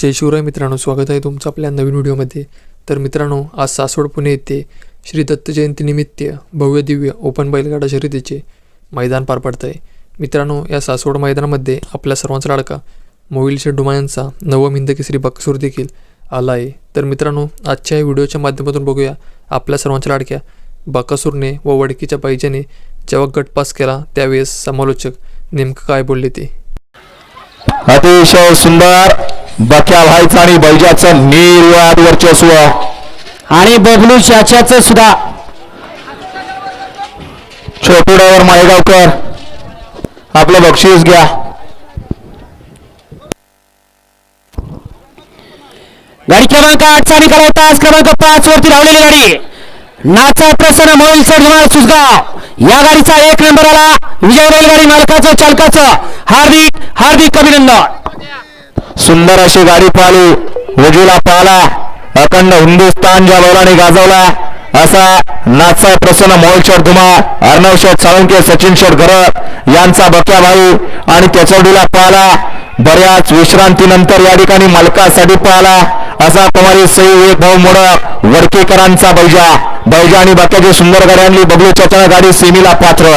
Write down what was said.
जय शिवराय मित्रांनो स्वागत आहे तुमचं आपल्या नवीन व्हिडिओमध्ये. तर मित्रांनो आज सासवड पुणे येथे श्री दत्त जयंतीनिमित्त भव्य दिव्य ओपन बैलगाडा शर्यतीचे मैदान पार पडत आहे मित्रांनो या सासवड मैदानामध्ये आपल्या सर्वांचा लाडका मोहिल शेठ यांचा नवम हिंदकेसरी बक्सूर देखील आला आहे तर मित्रांनो आजच्या या व्हिडिओच्या माध्यमातून बघूया आपल्या सर्वांच्या लाडक्या बकासूरने व वडकीच्या पाहिजेने जेव्हा गटपास केला त्यावेळेस समालोचक नेमकं काय बोलले ते? अतिशय सुंदर बक्या व्हायचं आणि बैजाचं निर्वाद वर्चस्व. आणि बबलू चाच्याचं सुद्धा. छोटुड्यावर माळेगावकर आपलं बक्षीस घ्या. गाडी क्रमांक आठचा निकाल आहे तास क्रमांक पाच वरती धावलेली गाडी. नाचा प्रसन्न मोबाईल चढणार सुसगाव या गाडीचा एक नंबर आला. विजय रेलगाडी मालकाचं चालकाचं. हार्दिक हार्दिक अभिनंदन. सुंदर अशी गाडी पाहिली वजूला पाहला अखंड हिंदुस्थान ज्या बैलाने गाजवला असा नाचा प्रसन्न मोहल शेठ धुमा अर्णव शेठ साळुंके सचिन शेठ घर यांचा बक्या भाई. आणि त्याचवडीला पाहला बऱ्याच विश्रांतीनंतर या ठिकाणी मालकासाठी पाहला असा कुमारी सई एक भाऊ मोडक वडकेकरांचा बैजा. बैजा आणि बक्याची सुंदर गाडी आणली. बबलू चचना गाडी सेमीला पात्र.